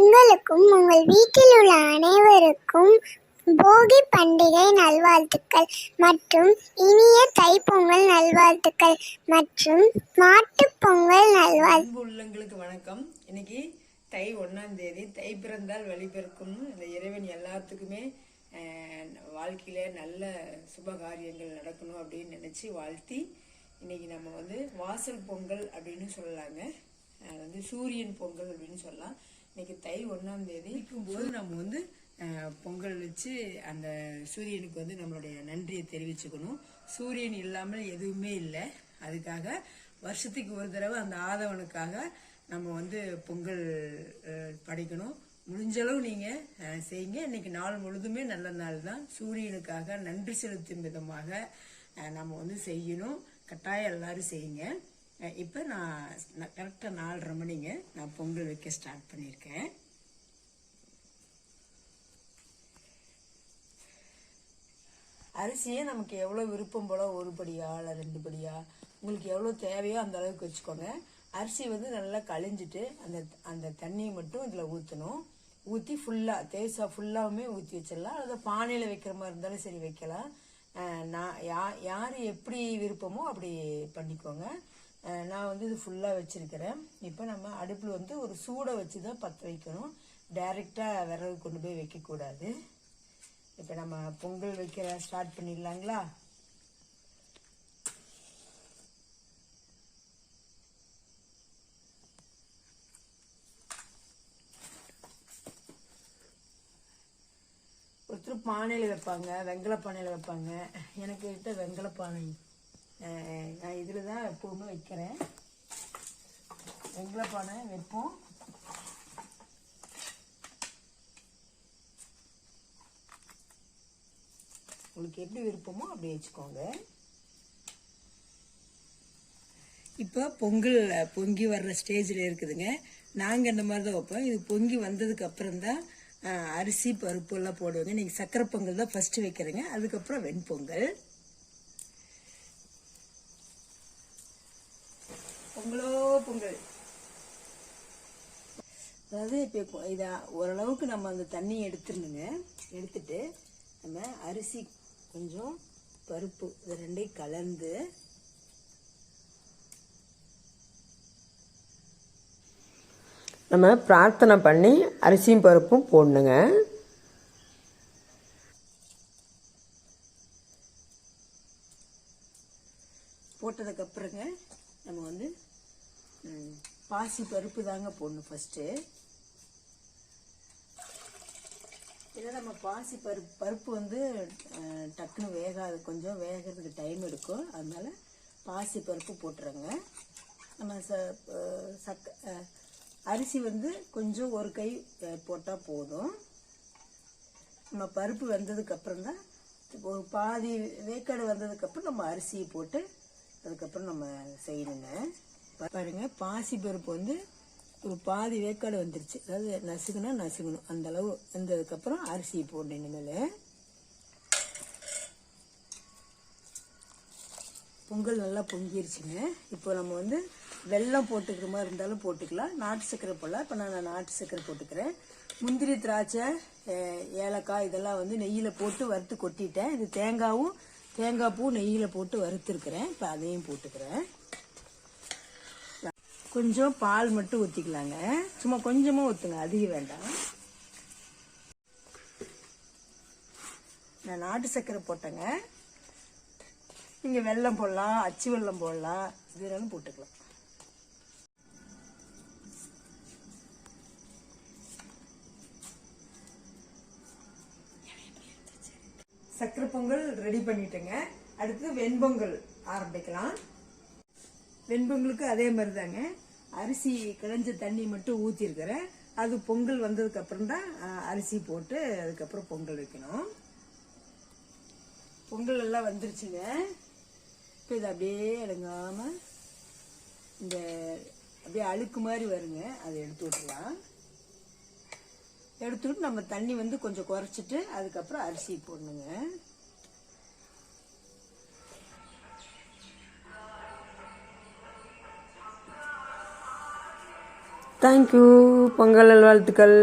உங்களுக்கும் உங்கள் வீட்டில் உள்ள அனைவருக்கும் போகி பண்டிகை நல்வாழ்த்துக்கள் மற்றும் இனிய தைப்பொங்கல் நல்வாழ்த்துக்கள் மற்றும் மாட்டுப்பொங்கல் நல்வாழ்த்து உள்ளங்களுக்கு வணக்கம். இன்னைக்கு தை ஒன்றாம் தேதி. தை பிறந்தால் வழி இந்த இறைவன் எல்லாத்துக்குமே வாழ்க்கையில் நல்ல சுப காரியங்கள் நடக்கணும் அப்படின்னு நினச்சி வாழ்த்தி இன்னைக்கு நம்ம வந்து வாசல் பொங்கல் அப்படின்னு சொல்லலாங்க. அது வந்து சூரியன் பொங்கல் அப்படின்னு சொல்லலாம். இன்னைக்கு தை ஒன்றாம் தேதி. போது நம்ம வந்து பொங்கல் வச்சு அந்த சூரியனுக்கு வந்து நம்மளுடைய நன்றியை தெரிவிச்சுக்கணும். சூரியன் இல்லாமல் எதுவுமே இல்லை. அதுக்காக வருஷத்துக்கு ஒரு தடவை அந்த ஆதவனுக்காக நம்ம வந்து பொங்கல் படைக்கணும். முடிஞ்ச அளவு நீங்க செய்யுங்க. இன்னைக்கு நாள் முழுதுமே நல்ல நாள் தான். சூரியனுக்காக நன்றி செலுத்தும் விதமாக நம்ம வந்து செய்யணும். கட்டாயம் எல்லாரும் செய்யுங்க. இப்போ நான் கரெக்டாக நாலரை மணிங்க நான் பொங்கல் வைக்க ஸ்டார்ட் பண்ணியிருக்கேன் அரிசியை நமக்கு எவ்வளோ விருப்பம் போல ஒரு படியா இல்லை ரெண்டு படியா? உங்களுக்கு எவ்வளோ தேவையோ அந்த அளவுக்கு வச்சுக்கோங்க. அரிசி வந்து நல்லா கழிஞ்சிட்டு அந்த அந்த தண்ணியை மட்டும் இதில் ஊற்றணும் ஊற்றி ஃபுல்லாக தேசா ஃபுல்லாவுமே ஊற்றி வச்சிடலாம். அல்லது பானையில் வைக்கிற மாதிரி இருந்தாலும் சரி வைக்கலாம். நான் யா யார் எப்படி விருப்பமோ அப்படி பண்ணிக்கோங்க. நான் வந்து இது ஃபுல்லாக வச்சுருக்கிறேன். இப்போ நம்ம அடுப்பில் வந்து ஒரு சூடை வச்சு தான் பற்ற வைக்கணும். டைரெக்டாக விறகு கொண்டு போய் வைக்கக்கூடாது. இப்போ நம்ம பொங்கல் வைக்கிற ஸ்டார்ட் பண்ணிடலாங்களா? ஒருத்தர் பானையில் வைப்பாங்க வெங்கல பானையில் வைப்பாங்க. எனக்கு கிட்ட வெங்கல பானை நான் இதில் தான் எப்போவுமே வைக்கிறேன். வெங்கல பானை வைப்போம். உங்களுக்கு எப்படி விருப்பமோ அப்படி வச்சுக்கோங்க. இப்போ பொங்கல் பொங்கி வர்ற ஸ்டேஜில் இருக்குதுங்க. நாங்கள் இந்த மாதிரி தான் வைப்போம். இது பொங்கி வந்ததுக்கு அப்புறம் தான் அரிசி பருப்பு எல்லாம் போடுவோங்க. நீங்கள் சக்கரை பொங்கல் தான் ஃபஸ்ட்டு வைக்கிறேங்க. அதுக்கப்புறம் வெண்பொங்கல். பொங்கலோ பொங்கல். அதாவது இப்போ இதை ஓரளவுக்கு நம்ம அந்த தண்ணியை எடுத்துடணுங்க. எடுத்துட்டு நம்ம அரிசி கொஞ்சம் பருப்பு இது ரெண்டையும் கலந்து நம்ம பிரார்த்தனை பண்ணி அரிசியும் பருப்பும் போடணுங்க. போட்டதுக்கப்புறங்க நம்ம வந்து பாசி பருப்பு தாங்க போடணும் ஃபஸ்ட்டு ஏன்னா நம்ம பாசி பருப்பு பருப்பு வந்து டக்குன்னு வேகாது. கொஞ்சம் வேகிறதுக்கு டைம் எடுக்கும். அதனால் பாசி பருப்பு போட்டுருங்க நம்ம ச சக்க அரிசி வந்து கொஞ்சம் ஒரு கை போட்டால் போதும். நம்ம பருப்பு வெந்ததுக்கு அப்புறம் தான் ஒரு பாதி வேக்காடு வந்ததுக்கப்புறம் நம்ம அரிசியை போட்டு அதுக்கப்புறம் நம்ம செய்யணுங்க. பாருங்க பாசி பருப்பு வந்து ஒரு பாதி வேக்காடு வந்துருச்சு. அதாவது நசுக்குனா நசுக்கணும். அந்த அளவு வந்ததுக்கப்புறம் அரிசியை போடணும் இனிமேல். பொங்கல் நல்லா பொங்கிருச்சுங்க. இப்போ நம்ம வந்து வெல்லம் போட்டுக்கிற மாதிரி இருந்தாலும் போட்டுக்கலாம். நாட்டு சர்க்கரை போடலாம். இப்போ நான் நாட்டு சர்க்கரை போட்டுக்கிறேன். முந்திரி திராட்சை ஏலக்காய் இதெல்லாம் வந்து நெய்யில் போட்டு வறுத்து கொட்டிட்டேன். இது தேங்காவும் தேங்காய் பூ நெய்யில் போட்டு வறுத்துருக்குறேன். இப்போ அதையும் போட்டுக்கிறேன். கொஞ்சம் பால் மட்டும் ஊற்றிக்கலாங்க சும்மா கொஞ்சமாக ஊற்றுங்க அதிகம் வேண்டாம். நான் நாட்டு சர்க்கரை போட்டேங்க. நீங்கள் வெள்ளம் போடலாம் அச்சு வெள்ளம் போடலாம் இது வேணாலும் போட்டுக்கலாம். சக்கரை பொங்கல் ரெடி பண்ணிட்டேங்க. அடுத்து வெண்பொங்கல் ஆரம்பிக்கலாம். வெண்பொங்கலுக்கும் அதே மாதிரி தாங்க அரிசி கிழஞ்ச தண்ணி மட்டும் ஊற்றிருக்கிறேன் அது பொங்கல் வந்ததுக்கு அப்புறம் தான் அரிசி போட்டு அதுக்கப்புறம் பொங்கல் வைக்கணும். பொங்கல் எல்லாம் வந்துருச்சுங்க. இப்போ இது அப்படியே இறங்காம இந்த அப்படியே அழுக்கு மாதிரி வருங்க. அதை எடுத்து விட்டுலாம் எடுத்துட்டு நம்ம தண்ணி வந்து கொஞ்சம் குறைச்சிட்டு அதுக்கப்புறம் அரிசி போடணுங்க. தேங்க்யூ பொங்கல் நல்வாழ்த்துக்கள்